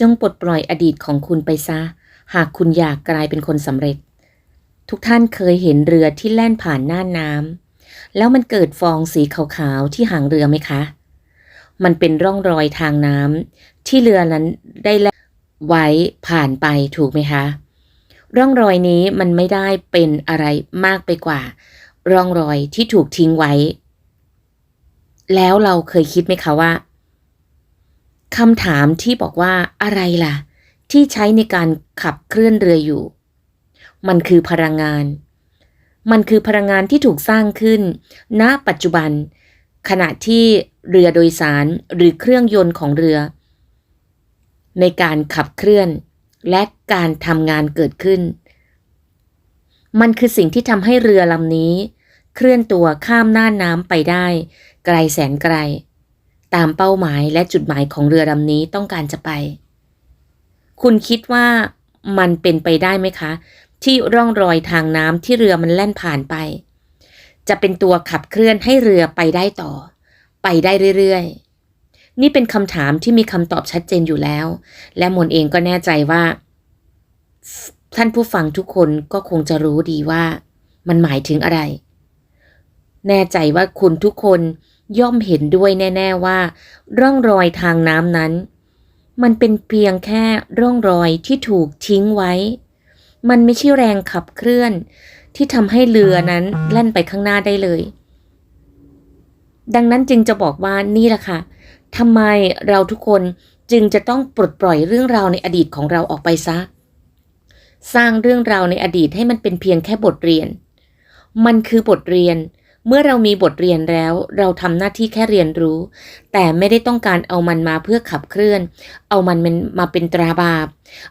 จงปลดปล่อยอดีตของคุณไปซะ หากคุณอยากกลายเป็นคนสำเร็จ ทุกท่านเคยเห็นเรือที่แล่นผ่านหน่านน้ำแล้วมันเกิดฟองสีขาวๆที่หางเรือไหมคะ มันเป็นร่องรอยทางน้ำที่เรือนั้นได้แล่นไว้ผ่านไปถูกไหมคะ ร่องรอยนี้มันไม่ได้เป็นอะไรมากไปกว่า ร่องรอยที่ถูกทิ้งไว้ แล้วเราเคยคิดไหมคะว่า คำถามที่บอกว่าอะไรล่ะ ที่ใช้ในการขับเคลื่อนเรืออยู่ มันคือพลังงาน มันคือพลังงานที่ถูกสร้างขึ้น ณ ปัจจุบัน ขณะที่เรือโดยสารหรือเครื่องยนต์ของเรือ ในการขับเคลื่อน และการทำงานเกิดขึ้น มันคือสิ่งที่ทำให้เรือลำนี้ เคลื่อนตัวข้ามหน่าน้ำไปได้ ไกลแสนไกล ตามเป้าหมายและจุดหมายของเรือลำนี้ต้องการจะไป คุณคิดว่ามันเป็นไปได้ไหมคะ ที่ร่องรอยทางน้ำที่เรือมันแล่นผ่านไป จะเป็นตัวขับเคลื่อนให้เรือไปได้ต่อ ไปได้เรื่อยๆ นี่เป็นคำถามที่มีคำตอบชัดเจนอยู่แล้ว และมนเองก็แน่ใจว่า ท่านผู้ฟังทุกคนก็คงจะรู้ดีว่า มันหมายถึงอะไร แน่ใจว่าคุณทุกคน ย่อมเห็นด้วยแน่ ๆว่า ร่องรอยทางน้ำนั้น มันเป็นเพียงแค่ร่องรอยที่ถูกทิ้งไว้ มันไม่ใช่แรงขับเคลื่อน ที่ทำให้เรือนั้นแล่นไปข้างหน้าได้เลย ดังนั้นจึงจะบอกว่านี่แหละค่ะทำไมเราทุกคนจึงจะต้องปลดปล่อยเรื่องราวในอดีตของเราออกไปซะ สร้างเรื่องราวในอดีตให้มันเป็นเพียงแค่บทเรียน มันคือบทเรียน เมื่อเรามีบทเรียนแล้ว เราทำหน้าที่แค่เรียนรู้ แต่ไม่ได้ต้องการเอามันมาเพื่อขับเคลื่อน เอามันมาเป็นตราบาป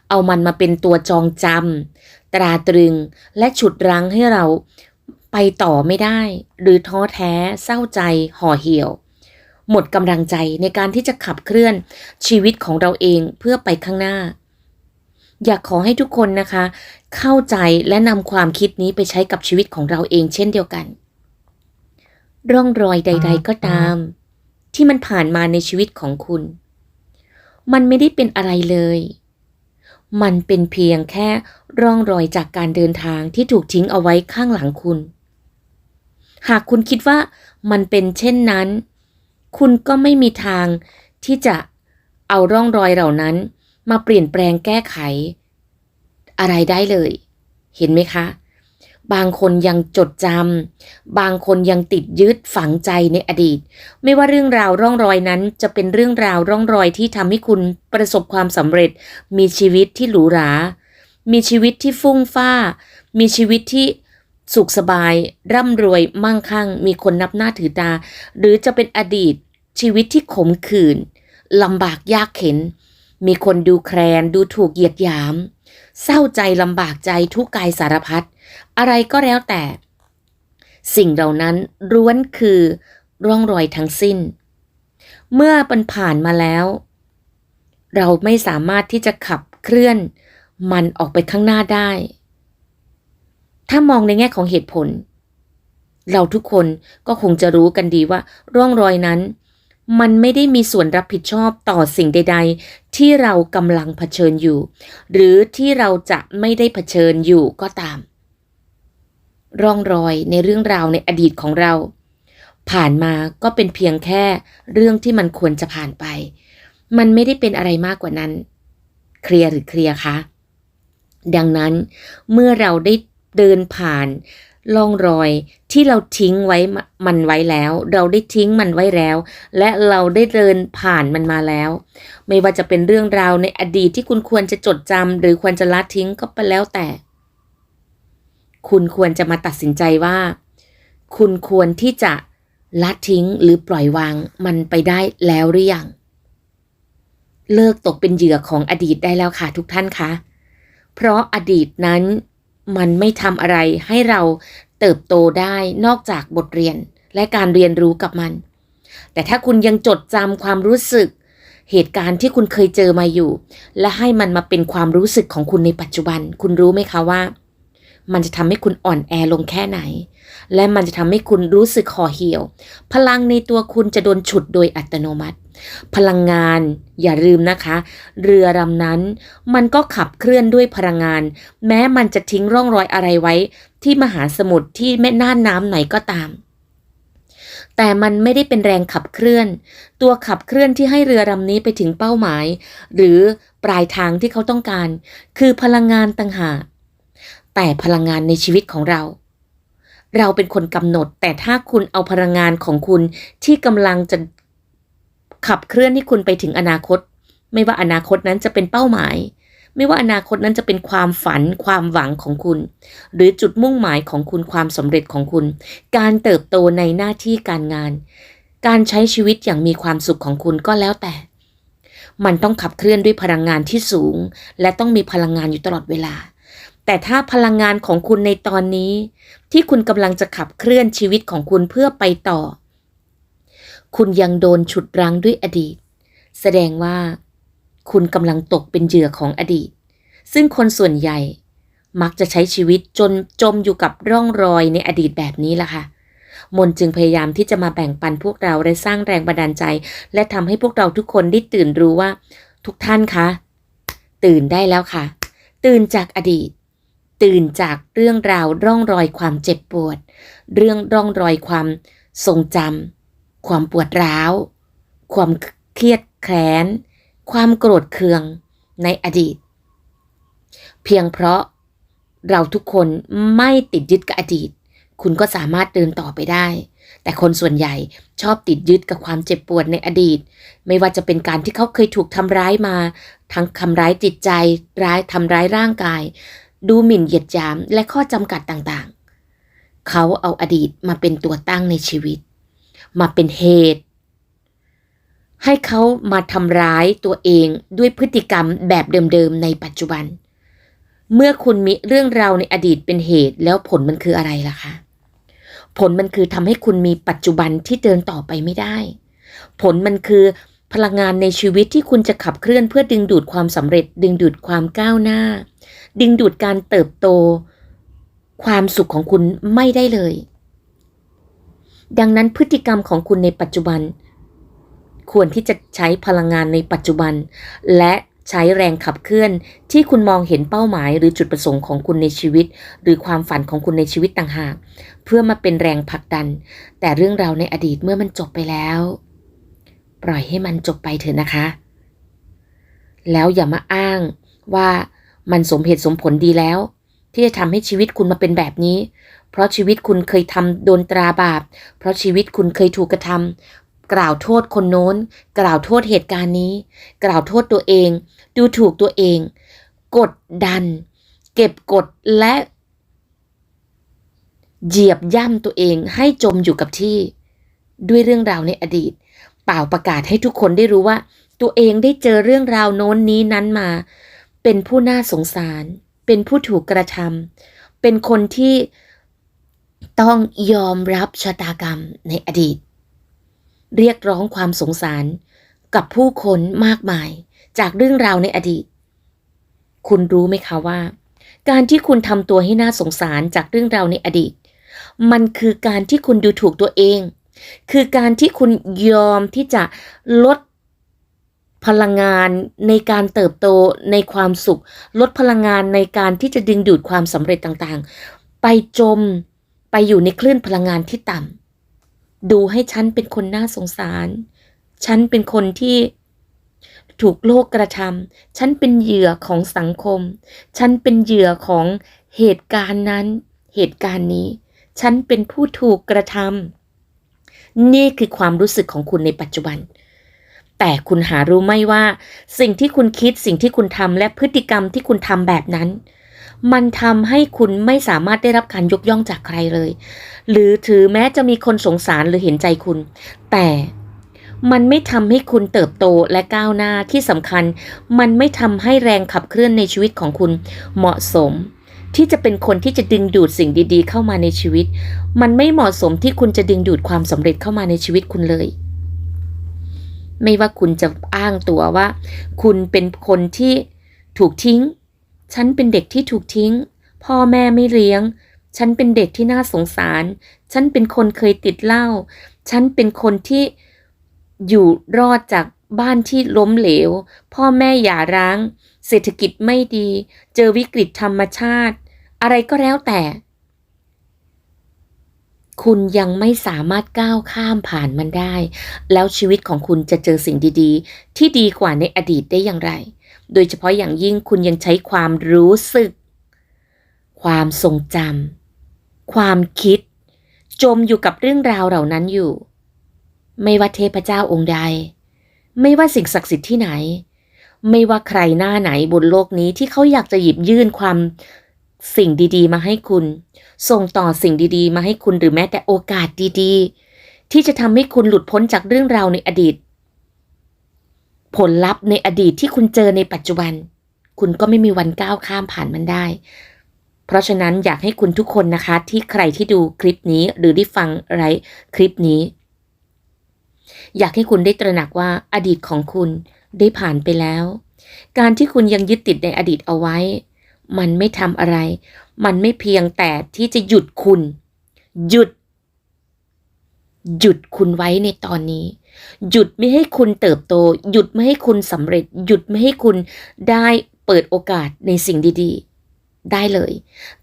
เอามันมาเป็นตัวจองจำตราตรึง และฉุดรั้งให้เราไปต่อไม่ได้ หรือท้อแท้ เศร้าใจ ห่อเหี่ยว หมดกำลังใจในการที่จะขับเคลื่อนชีวิตของเราเองเพื่อไปข้างหน้า อยากขอให้ทุกคนนะคะ เข้าใจและนำความคิดนี้ไปใช้กับชีวิตของเราเองเช่นเดียวกัน ร่องรอยใด ๆ ก็ตาม ที่มันผ่านมาในชีวิตของคุณ มันไม่ได้เป็นอะไรเลย มันเป็นเพียงแค่ร่องรอยจากการเดินทางที่ถูกทิ้งเอาไว้ข้างหลังคุณ หากคุณคิดว่ามันเป็นเช่นนั้น คุณก็ไม่มีทางที่จะเอาร่องรอยเหล่านั้น มาเปลี่ยนแปลงแก้ไข อะไรได้เลย เห็นไหมคะ บางคนยังจดจำบางคนยังติดยึดฝังใจในอดีต ไม่ว่าเรื่องราวร่องรอยนั้น จะเป็นเรื่องราวร่องรอยที่ทำให้คุณประสบความสำเร็จ มีชีวิตที่หรูหรา มีชีวิตที่ฟุ้งฟ้า มีชีวิตที่สุขสบาย ร่ำรวยมั่งคั่ง มีคนนับหน้าถือตา หรือจะเป็นอดีตชีวิตที่ขมขื่นลำบากยากเข็น มีคนดูแคลนดูถูกเหยียดหยาม เศร้าใจลำบากใจทุกกายสารพัดอะไรก็แล้วแต่ สิ่งเหล่านั้นล้วนคือร่องรอยทั้งสิ้น เมื่อมันผ่านมาแล้ว เราไม่สามารถที่จะขับเคลื่อนมันออกไปข้างหน้าได้ ถ้ามองในแง่ของเหตุผล เราทุกคนก็คงจะรู้กันดีว่า ร่องรอยนั้น มันไม่ได้มีส่วนรับผิดชอบต่อสิ่งใด ๆ ที่เรากำลังเผชิญอยู่ หรือที่เราจะไม่ได้เผชิญอยู่ก็ตาม ร่องรอยในเรื่องราวในอดีตของเรา ผ่านมาก็เป็นเพียงแค่เรื่องที่มันควรจะผ่านไป มันไม่ได้เป็นอะไรมากกว่านั้น เคลียร์หรือเคลียร์คะดังนั้นเมื่อเราได้เดินผ่าน ล่องรอยที่เราทิ้งไว้มันไว้แล้ว เราได้ทิ้งมันไว้แล้ว และเราได้เดินผ่านมันมาแล้ว ไม่ว่าจะเป็นเรื่องราวในอดีตที่คุณควรจะจดจำหรือควรจะละทิ้งก็ไปแล้วแต่ คุณควรจะมาตัดสินใจว่า คุณควรที่จะละทิ้งหรือปล่อยวางมันไปได้แล้วหรือยังเลิกตกเป็นเหยื่อของอดีตได้แล้วค่ะทุกท่านคะเพราะอดีตนั้น มันไม่ทำอะไรให้เราเติบโตได้นอกจากบทเรียนและการเรียนรู้กับมัน แต่ถ้าคุณยังจดจำความรู้สึก เหตุการณ์ที่คุณเคยเจอมาอยู่ และให้มันมาเป็นความรู้สึกของคุณในปัจจุบัน คุณรู้ไหมคะว่า มันจะทำให้คุณอ่อนแอลงแค่ไหน และมันจะทำให้คุณรู้สึกห่อเหี่ยว พลังในตัวคุณจะโดนฉุดโดยอัตโนมัติ พลังงานอย่าลืมนะคะ เรือลำนั้น มันก็ขับเคลื่อนด้วยพลังงาน แม้มันจะทิ้งร่องรอยอะไรไว้ ที่มหาสมุทรที่แม่น่านน้ำไหนก็ตาม แต่มันไม่ได้เป็นแรงขับเคลื่อน ตัวขับเคลื่อนที่ให้เรือลำนี้ไปถึงเป้าหมาย หรือปลายทางที่เขาต้องการ คือพลังงานต่างหากแต่พลังงานในชีวิตของเรา เราเป็นคนกำหนด แต่ถ้าคุณเอาพลังงานของคุณที่กำลังจะ ขับเคลื่อนให้คุณไปถึงอนาคต ไม่ว่าอนาคตนั้นจะเป็นเป้าหมาย ไม่ว่าอนาคตนั้นจะเป็นความฝัน ความหวังของคุณ หรือจุดมุ่งหมายของคุณความสำเร็จของคุณ การเติบโตในหน้าที่การงาน การใช้ชีวิตอย่างมีความสุขของคุณก็แล้วแต่ มันต้องขับเคลื่อนด้วยพลังงานที่สูง และต้องมีพลังงานอยู่ตลอดเวลาแต่ถ้าพลังงานของคุณในตอนนี้ ที่คุณกำลังจะขับเคลื่อนชีวิตของคุณเพื่อไปต่อ คุณยังโดนฉุดรั้งด้วยอดีต แสดงว่า คุณกำลังตกเป็นเหยื่อของอดีต ซึ่งคนส่วนใหญ่ มักจะใช้ชีวิตจนจมอยู่กับร่องรอยในอดีตแบบนี้ล่ะค่ะ มนจึงพยายามที่จะมาแบ่งปันพวกเราและสร้างแรงบันดาลใจ และทำให้พวกเราทุกคนได้ตื่นรู้ว่า ทุกท่านคะ ตื่นได้แล้วค่ะ ตื่นจากอดีตตื่นจากเรื่องราวร่องรอยความเจ็บปวด เรื่องร่องรอยความทรงจำ ความปวดร้าว ความเครียดแค้น ความโกรธเคืองในอดีต เพียงเพราะเราทุกคนไม่ติดยึดกับอดีต คุณก็สามารถเดินต่อไปได้ แต่คนส่วนใหญ่ชอบติดยึดกับความเจ็บปวดในอดีต ไม่ว่าจะเป็นการที่เขาเคยถูกทำร้ายมา ทั้งทำร้ายจิตใจ ร้ายทำร้ายร่างกาย ดูหมิ่นเหยียดหยาม และข้อจำกัดต่างๆ เขาเอาอดีตมาเป็นตัวตั้งในชีวิต มาเป็นเหตุ ให้เขามาทำร้ายตัวเองด้วยพฤติกรรมแบบเดิมๆในปัจจุบัน เมื่อคุณมีเรื่องราวในอดีตเป็นเหตุแล้วผลมันคืออะไรล่ะคะ ผลมันคือทำให้คุณมีปัจจุบันที่เดินต่อไปไม่ได้ ผลมันคือพลังงานในชีวิตที่คุณจะขับเคลื่อนเพื่อดึงดูดความสำเร็จ ดึงดูดความก้าวหน้า ดึงดูดการเติบโต ความสุขของคุณไม่ได้เลย ดังนั้นพฤติกรรมของคุณในปัจจุบัน ควรที่จะใช้พลังงานในปัจจุบัน และใช้แรงขับเคลื่อนที่คุณมองเห็นเป้าหมาย หรือจุดประสงค์ของคุณในชีวิต หรือความฝันของคุณในชีวิตต่างหาก เพื่อมาเป็นแรงผลักดัน แต่เรื่องราวในอดีตเมื่อมันจบไปแล้ว ปล่อยให้มันจบไปเถอะนะคะ แล้วอย่ามาอ้างว่ามันสมเหตุสมผลดีแล้ว ที่จะทำให้ชีวิตคุณมาเป็นแบบนี้ เพราะชีวิตคุณเคยทำโดนตราบาป เพราะชีวิตคุณเคยถูกกระทำกล่าวโทษคนโน้น กล่าวโทษเหตุการณ์นี้ กล่าวโทษตัวเอง ดูถูกตัวเอง กดดัน เก็บกดและเหยียบย่ำตัวเองให้จมอยู่กับที่ ด้วยเรื่องราวในอดีต เป่าประกาศให้ทุกคนได้รู้ว่า ตัวเองได้เจอเรื่องราวโน้นนี้นั้นมา เป็นผู้น่าสงสาร เป็นผู้ถูกกระทำเป็นคนที่ต้องยอมรับชะตากรรมในอดีต เรียกร้องความสงสารกับผู้คนมากมายจากเรื่องราวในอดีต คุณรู้ไหมคะว่า การที่คุณทำตัวให้น่าสงสารจากเรื่องราวในอดีต มันคือการที่คุณดูถูกตัวเอง คือการที่คุณยอมที่จะลด พลังงานในการเติบโตในความสุข ลดพลังงานในการที่จะดึงดูดความสำเร็จต่างๆ ไปจมไปอยู่ในคลื่นพลังงานที่ต่ำดูให้ฉันเป็นคนน่าสงสาร ฉันเป็นคนที่ถูกโลกกระทำฉันเป็นเหยื่อของสังคม ฉันเป็นเหยื่อของเหตุการณ์นั้น เหตุการณ์นี้ ฉันเป็นผู้ถูกกระทำนี่คือความรู้สึกของคุณในปัจจุบัน แต่คุณหารู้ไหมว่า สิ่งที่คุณคิดสิ่งที่คุณทำและพฤติกรรมที่คุณทำแบบนั้น มันทำให้คุณไม่สามารถได้รับการยกย่องจากใครเลย หรือถือแม้จะมีคนสงสารหรือเห็นใจคุณ แต่มันไม่ทำให้คุณเติบโตและก้าวหน้าที่สำคัญ มันไม่ทำให้แรงขับเคลื่อนในชีวิตของคุณเหมาะสม ที่จะเป็นคนที่จะดึงดูดสิ่งดี ๆ เข้ามาในชีวิต มันไม่เหมาะสมที่คุณจะดึงดูดความสำเร็จเข้ามาในชีวิตคุณเลย ไม่ว่าคุณจะอ้างตัวว่า คุณเป็นคนที่ถูกทิ้ง ฉันเป็นเด็กที่ถูกทิ้ง พ่อแม่ไม่เลี้ยง ฉันเป็นเด็กที่น่าสงสาร ฉันเป็นคนเคยติดเหล้า ฉันเป็นคนที่อยู่รอดจากบ้านที่ล้มเหลว พ่อแม่หย่าร้าง เศรษฐกิจไม่ดี เจอวิกฤตธรรมชาติ อะไรก็แล้วแต่ คุณยังไม่สามารถก้าวข้ามผ่านมันได้ แล้วชีวิตของคุณจะเจอสิ่งดีๆ ที่ดีกว่าในอดีตได้อย่างไร โดยเฉพาะอย่างยิ่งคุณยังใช้ความรู้สึก ความทรงจำความคิด จมอยู่กับเรื่องราวเหล่านั้นอยู่ ไม่ว่าเทพเจ้าองค์ใด ไม่ว่าสิ่งศักดิ์สิทธิ์ที่ไหน ไม่ว่าใครหน้าไหนบนโลกนี้ที่เขาอยากจะหยิบยื่นความ สิ่งดีๆ มาให้คุณ ส่งต่อสิ่งดีๆ มาให้คุณหรือแม้แต่โอกาสดีๆ ที่จะทำให้คุณหลุดพ้นจากเรื่องราวในอดีต ผลลัพธ์ในอดีตที่คุณเจอในปัจจุบัน คุณก็ไม่มีวันก้าวข้ามผ่านมันได้ เพราะฉะนั้นอยากให้คุณทุกคนนะคะ ที่ใครที่ดูคลิปนี้หรือได้ฟังไรคลิปนี้ อยากให้คุณได้ตระหนักว่าอดีตของคุณได้ผ่านไปแล้ว การที่คุณยังยึดติดในอดีตเอาไว้ มันไม่ทำอะไร มันไม่เพียงแต่ที่จะหยุดคุณ หยุด หยุดคุณไว้ในตอนนี้ หยุดไม่ให้คุณเติบโต หยุดไม่ให้คุณสำเร็จ หยุดไม่ให้คุณได้เปิดโอกาสในสิ่งดีๆ ได้เลย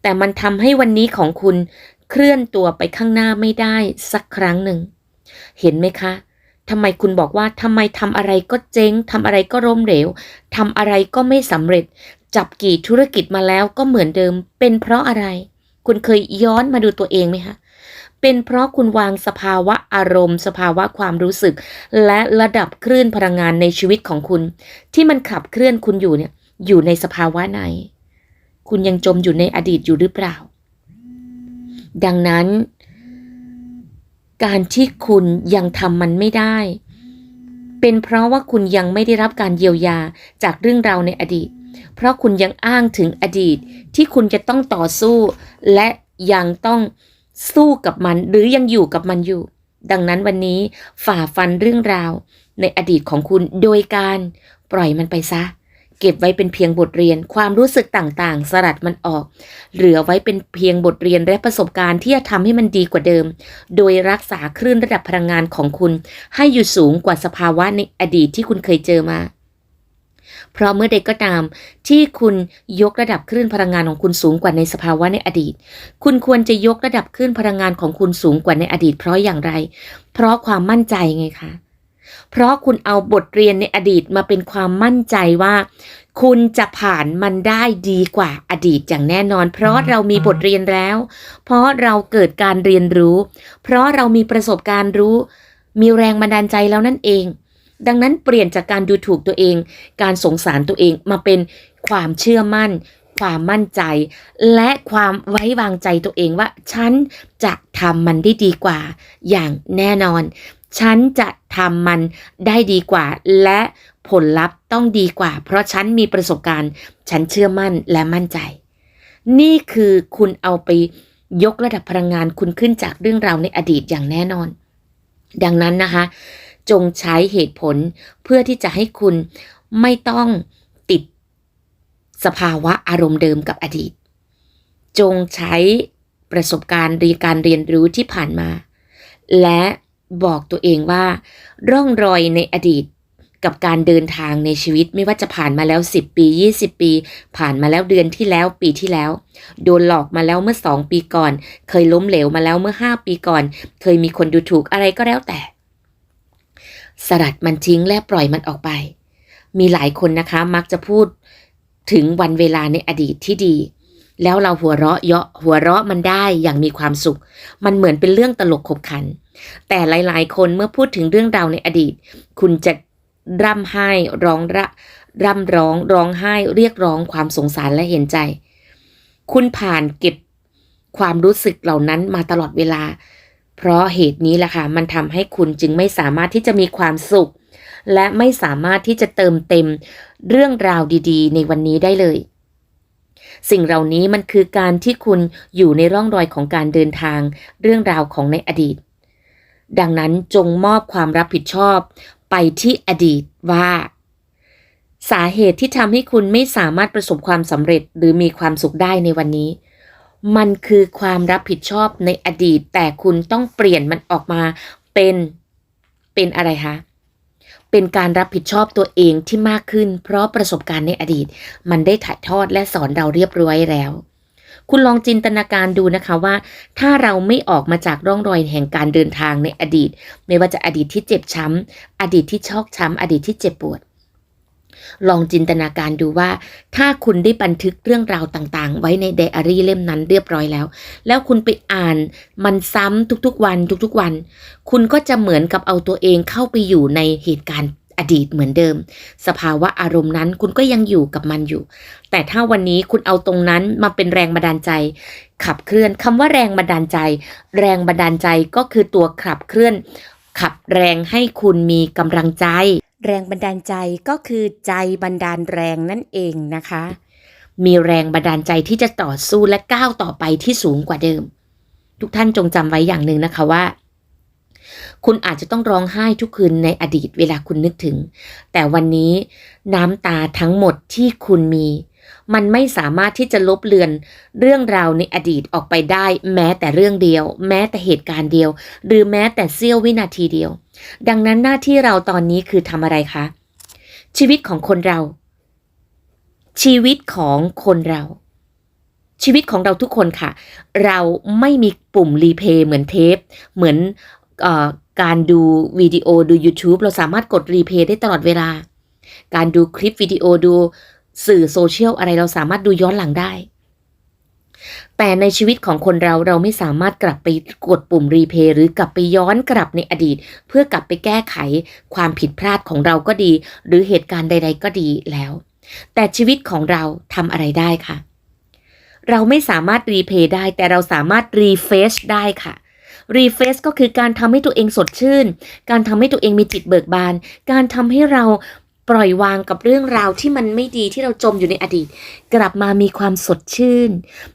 แต่มันทำให้วันนี้ของคุณเคลื่อนตัวไปข้างหน้าไม่ได้สักครั้งหนึ่ง เห็นไหมคะทำไมคุณบอกว่าทำไมทำอะไรก็เจ๊งทำอะไรก็ล้มเหลวทำอะไรก็ไม่สำเร็จ จับกี่ธุรกิจมาแล้วก็เหมือนเดิม เป็นเพราะอะไร คุณเคยย้อนมาดูตัวเองไหมคะเป็นเพราะคุณวางสภาวะอารมณ์ สภาวะความรู้สึก และระดับคลื่นพลังงานในชีวิตของคุณ ที่มันขับเคลื่อนคุณอยู่เนี่ยอยู่ในสภาวะไหน คุณยังจมอยู่ในอดีตอยู่หรือเปล่า ดังนั้น การที่คุณยังทำมันไม่ได้ เป็นเพราะว่าคุณยังไม่ได้รับการเยียวยาจากเรื่องราวในอดีต เพราะคุณยังอ้างถึงอดีตที่คุณจะต้องต่อสู้ และยังต้องสู้กับมันหรือยังอยู่กับมันอยู่ ดังนั้นวันนี้ฝ่าฟันเรื่องราว ในอดีตของคุณโดยการปล่อยมันไปซะ เก็บไว้เป็นเพียงบทเรียน ความรู้สึกต่างๆ สลัดมันออก เหลือไว้เป็นเพียงบทเรียนและประสบการณ์ที่จะทำให้มันดีกว่าเดิม โดยรักษาคลื่นระดับพลังงานของคุณ ให้อยู่สูงกว่าสภาวะในอดีตที่คุณเคยเจอมา ราะเมื่อใดก็ตาม ที่คุณยกระดับคลื่นพลังงานของคุณสูงกว่าในสภาวะในอดีต คุณควรจะยกระดับคลื่นพลังงานของคุณสูงกว่าในอดีต เพราะอย่างไร เพราะความมั่นใจไงคะเพราะคุณเอาบทเรียนในอดีตมาเป็นความมั่นใจว่า คุณจะผ่านมันได้ดีกว่าอดีตอย่างแน่นอน เพราะเรามีบทเรียนแล้ว เพราะเราเกิดการเรียนรู้ เพราะเรามีประสบการณ์รู้ มีแรงบันดาลใจแล้วนั่นเอง ดังนั้นเปลี่ยนจากการดูถูกตัวเอง การสงสารตัวเองมาเป็นความเชื่อมั่น ความมั่นใจ และความไว้วางใจตัวเองว่า ฉันจะทำมันได้ดีกว่า อย่างแน่นอน ฉันจะทำมันได้ดีกว่า และผลลัพธ์ต้องดีกว่า เพราะฉันมีประสบการณ์ ฉันเชื่อมั่นและมั่นใจ นี่คือคุณเอาไปยกระดับพลังงานคุณขึ้นจากเรื่องราวในอดีตอย่างแน่นอน ดังนั้นนะคะ จงใช้เหตุผลเพื่อที่จะให้คุณไม่ต้องติดสภาวะอารมณ์เดิมกับอดีต จงใช้ประสบการณ์เรียนการเรียนรู้ที่ผ่านมา และบอกตัวเองว่า ร่องรอยในอดีตกับการเดินทางในชีวิตไม่ว่าจะผ่านมาแล้ว 10 ปี 20 ปี ผ่านมาแล้วเดือนที่แล้วปีที่แล้ว โดนหลอกมาแล้วเมื่อ 2 ปีก่อน เคยล้มเหลวมาแล้วเมื่อ 5 ปีก่อน เคยมีคนดูถูกอะไรก็แล้วแต่ สลัดมันทิ้งและปล่อยมันออกไป มีหลายคนนะคะมักจะพูดถึงวันเวลาในอดีตที่ดี แล้วเราหัวเราะเยาะหัวเราะมันได้อย่างมีความสุข มันเหมือนเป็นเรื่องตลกขบขัน แต่หลายๆ คนเมื่อพูดถึงเรื่องราวในอดีต คุณจะร่ำไห้ร้องระร่ำร้องร้องไห้เรียกร้องความสงสารและเห็นใจ คุณผ่านเก็บความรู้สึกเหล่านั้นมาตลอดเวลา เพราะเหตุนี้แหละค่ะมันทำให้คุณจึงไม่สามารถที่จะมีความสุข และไม่สามารถที่จะเติมเต็มเรื่องราวดีๆ ในวันนี้ได้เลย สิ่งเหล่านี้มันคือการที่คุณอยู่ในร่องรอยของการเดินทาง เรื่องราวของในอดีต ดังนั้นจงมอบความรับผิดชอบไปที่อดีตว่า สาเหตุที่ทำให้คุณไม่สามารถประสบความสำเร็จหรือมีความสุขได้ในวันนี้ มันคือความรับผิดชอบในอดีต แต่คุณต้องเปลี่ยนมันออกมาเป็นเป็นอะไรคะเป็นการรับผิดชอบตัวเองที่มากขึ้น เพราะประสบการณ์ในอดีต มันได้ถ่ายทอดและสอนเราเรียบร้อยแล้ว คุณลองจินตนาการดูนะคะว่า ถ้าเราไม่ออกมาจากร่องรอยแห่งการเดินทางในอดีต ไม่ว่าจะอดีตที่เจ็บช้ำ อดีตที่ชอกช้ำ อดีตที่เจ็บปวด ลองจินตนาการดูว่า ถ้าคุณได้บันทึกเรื่องราวต่างๆ ไว้ในไดอารี่เล่มนั้นเรียบร้อยแล้ว แล้วคุณไปอ่านมันซ้ำทุกๆวันทุกๆวัน คุณก็จะเหมือนกับเอาตัวเองเข้าไปอยู่ในเหตุการณ์อดีตเหมือนเดิม สภาวะอารมณ์นั้นคุณก็ยังอยู่กับมันอยู่ แต่ถ้าวันนี้คุณเอาตรงนั้นมาเป็นแรงบันดาลใจ ขับเคลื่อนคำว่าแรงบันดาลใจ แรงบันดาลใจก็คือตัวขับเคลื่อน ขับแรงให้คุณมีกำลังใจ แรงบันดาลใจก็คือใจบันดาลแรงนั่นเองนะคะ มีแรงบันดาลใจที่จะต่อสู้และก้าวต่อไปที่สูงกว่าเดิม ทุกท่านจงจำไว้อย่างหนึ่งนะคะว่า คุณอาจจะต้องร้องไห้ทุกคืนในอดีตเวลาคุณนึกถึง แต่วันนี้น้ำตาทั้งหมดที่คุณมี มันไม่สามารถที่จะลบเลือนเรื่องราวในอดีตออกไปได้ แม้แต่เรื่องเดียว แม้แต่เหตุการณ์เดียว หรือแม้แต่เสี้ยววินาทีเดียว ดังนั้นหน้าที่เราตอนนี้คือทำอะไรคะ ชีวิตของคนเรา ชีวิตของคนเรา ชีวิตของเราทุกคนค่ะ เราไม่มีปุ่มรีเพย์เหมือนเทป เหมือนอการดูวิดีโอดู YouTube เราสามารถกดรีเพย์ได้ตลอดเวลา การดูคลิปวิดีโอดู สื่อโซเชียลอะไรเราสามารถดูย้อนหลังได้ แต่ในชีวิตของคนเราเราไม่สามารถกลับไปกดปุ่มรีเพย์หรือกลับไปย้อนกลับในอดีต เพื่อกลับไปแก้ไขความผิดพลาดของเราก็ดี หรือเหตุการณ์ใด ๆ ก็ดีแล้ว แต่ชีวิตของเราทำอะไรได้คะเราไม่สามารถรีเพย์ได้ แต่เราสามารถรีเฟชได้ค่ะรีเฟชก็คือการทำให้ตัวเองสดชื่น การทำให้ตัวเองมีจิตเบิกบาน การทำให้เรา ปล่อยวางกับเรื่องราวที่มันไม่ดีที่เราจมอยู่ในอดีต กลับมามีความสดชื่น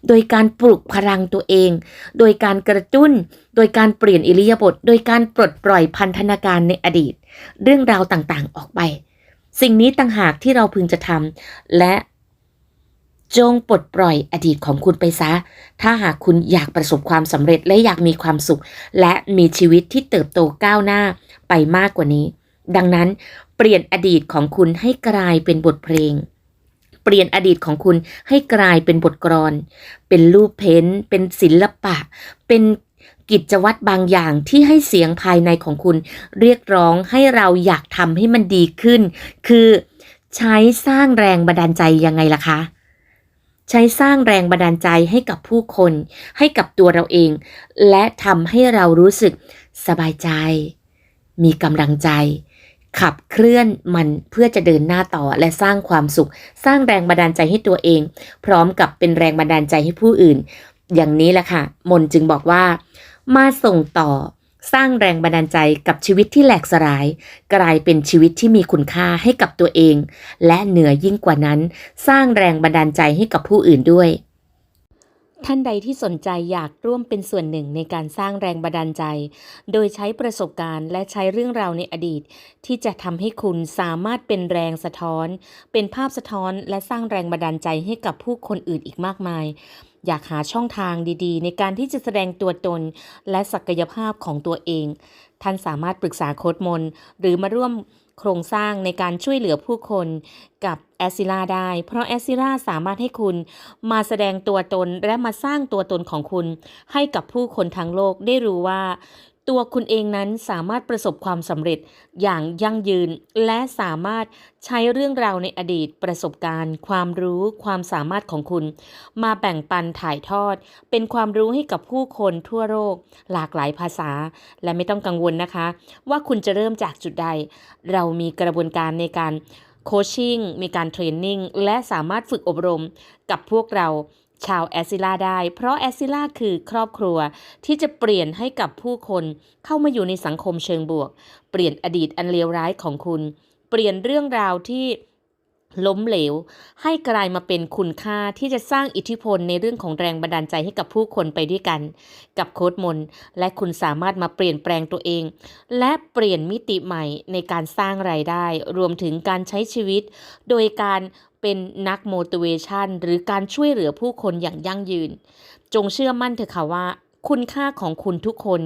โดยการปลุกพลังตัวเอง โดยการกระตุ้น โดยการเปลี่ยนอิริยาบถโดยการปลดปล่อยพันธนาการในอดีต เรื่องราวต่างๆออกไป สิ่งนี้ต่างหากที่เราพึงจะทำและจงปลดปล่อยอดีตของคุณไปซะ ถ้าหากคุณอยากประสบความสำเร็จและอยากมีความสุข และมีชีวิตที่เติบโตก้าวหน้าไปมากกว่านี้ ดังนั้นเปลี่ยนอดีตของคุณให้กลายเป็นบทเพลง เปลี่ยนอดีตของคุณให้กลายเป็นบทกลอน เป็นรูปเพ้น เป็นศิลปะ เป็นกิจวัตรบางอย่างที่ให้เสียงภายในของคุณ เรียกร้องให้เราอยากทำให้มันดีขึ้น คือใช้สร้างแรงบันดาลใจยังไงล่ะคะ ใช้สร้างแรงบันดาลใจให้กับผู้คน ให้กับตัวเราเอง และทำให้เรารู้สึกสบายใจ มีกำลังใจ ขับเคลื่อนมันเพื่อจะเดินหน้าต่อและสร้างความสุข สร้างแรงบันดาลใจให้ตัวเอง พร้อมกับเป็นแรงบันดาลใจให้ผู้อื่น อย่างนี้แหละค่ะ มนจึงบอกว่า มาส่งต่อสร้างแรงบันดาลใจกับชีวิตที่แหลกสลาย กลายเป็นชีวิตที่มีคุณค่าให้กับตัวเอง และเหนือยิ่งกว่านั้น สร้างแรงบันดาลใจให้กับผู้อื่นด้วย ท่านใดที่สนใจอยากร่วมเป็นส่วนหนึ่งในการสร้างแรงบันดาลใจ โดยใช้ประสบการณ์และใช้เรื่องราวในอดีต ที่จะทำให้คุณสามารถเป็นแรงสะท้อน เป็นภาพสะท้อนและสร้างแรงบันดาลใจให้กับผู้คนอื่นอีกมากมาย อยากหาช่องทางดีๆ ในการที่จะแสดงตัวตน และศักยภาพของตัวเอง ท่านสามารถปรึกษาโค้ดมน หรือมาร่วมโครงสร้างในการช่วยเหลือผู้คน กับ แอซิล่าได้ เพราะแอซิล่าสามารถให้คุณมาแสดงตัวตนและมาสร้างตัวตนของคุณ ให้กับผู้คนทั้งโลกได้รู้ว่า ตัวคุณเองนั้นสามารถประสบความสำเร็จอย่างยั่งยืน และสามารถใช้เรื่องราวในอดีตประสบการณ์ ความรู้ความสามารถของคุณ มาแบ่งปันถ่ายทอด เป็นความรู้ให้กับผู้คนทั่วโลกหลากหลายภาษา และไม่ต้องกังวลนะคะ ว่าคุณจะเริ่มจากจุดใด เรามีกระบวนการในการ โคชชิ่งมีการเทรนนิ่งและสามารถฝึกอบรมกับพวกเราชาวแอซิล่าได้ เพราะแอซิล่าคือครอบครัวที่จะเปลี่ยนให้กับผู้คนเข้ามาอยู่ในสังคมเชิงบวก เปลี่ยนอดีตอันเลวร้ายของคุณ เปลี่ยนเรื่องราวที่ ล้มเหลว ให้กลายมาเป็นคุณค่าที่จะสร้างอิทธิพลในเรื่องของแรงบันดาลใจให้กับผู้คนไปด้วยกัน กับโค้ดมน และคุณสามารถมาเปลี่ยนแปลงตัวเอง และเปลี่ยนมิติใหม่ในการสร้างรายได้ รวมถึงการใช้ชีวิต โดยการเป็นนัก motivation หรือการช่วยเหลือผู้คนอย่างยั่งยืน จงเชื่อมั่นเถอะค่ะว่า คุณค่าของคุณทุกคน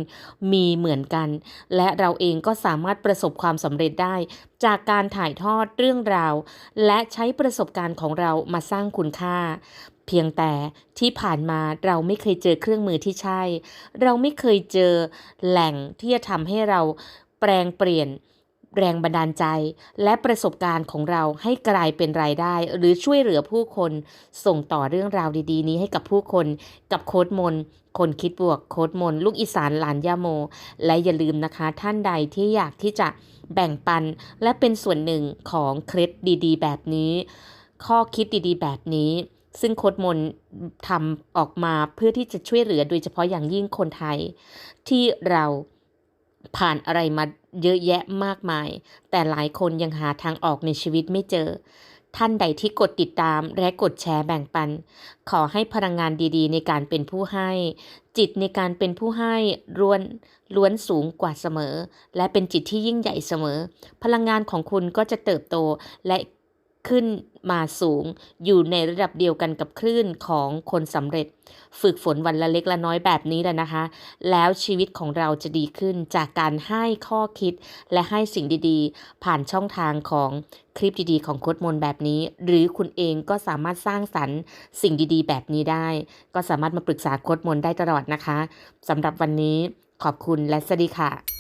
มีเหมือนกัน และเราเองก็สามารถประสบความสำเร็จได้ จากการถ่ายทอดเรื่องราว และใช้ประสบการณ์ของเรามาสร้างคุณค่า เพียงแต่ที่ผ่านมาเราไม่เคยเจอเครื่องมือที่ใช่ เราไม่เคยเจอแหล่งที่จะทำให้เราแปลงเปลี่ยน แรงบันดาลใจ และประสบการณ์ของเราให้กลายเป็นรายได้ หรือช่วยเหลือผู้คน ส่งต่อเรื่องราวดี ๆ นี้ให้กับผู้คน กับโค้ดมน คนคิดบวกโค้ดมน ลูกอีสานหลานยาโม และอย่าลืมนะคะท่านใดที่อยากที่จะแบ่งปัน และเป็นส่วนหนึ่งของเคล็ดดี ๆ แบบนี้ ข้อคิดดีๆ แบบนี้ซึ่งโค้ดมนทำออกมาเพื่อที่จะช่วยเหลือโดยเฉพาะอย่างยิ่งคนไทย ที่เราผ่านอะไรมา เยอะแยะมากมาย แต่หลายคนยังหาทางออกในชีวิตไม่เจอ ท่านใดที่กดติดตามและกดแชร์แบ่งปัน ขอให้พลังงานดีๆ ในการเป็นผู้ให้ จิตในการเป็นผู้ให้ล้วนล้วนสูงกว่าเสมอ และเป็นจิตที่ยิ่งใหญ่เสมอ พลังงานของคุณก็จะเติบโตและ ขึ้นมาสูง อยู่ในระดับเดียวกันกับคลื่นของคนสำเร็จ ฝึกฝนวันละเล็กละน้อยแบบนี้แหละนะคะ แล้วชีวิตของเราจะดีขึ้นจากการให้ข้อคิดและให้สิ่งดีๆ ผ่านช่องทางของคลิปดีๆ ของโคดมนแบบนี้ หรือคุณเองก็สามารถสร้างสรรค์สิ่งดีๆ แบบนี้ได้ ก็สามารถมาปรึกษาโคดมนได้ตลอดนะคะสำหรับวันนี้ขอบคุณและสวัสดีค่ะ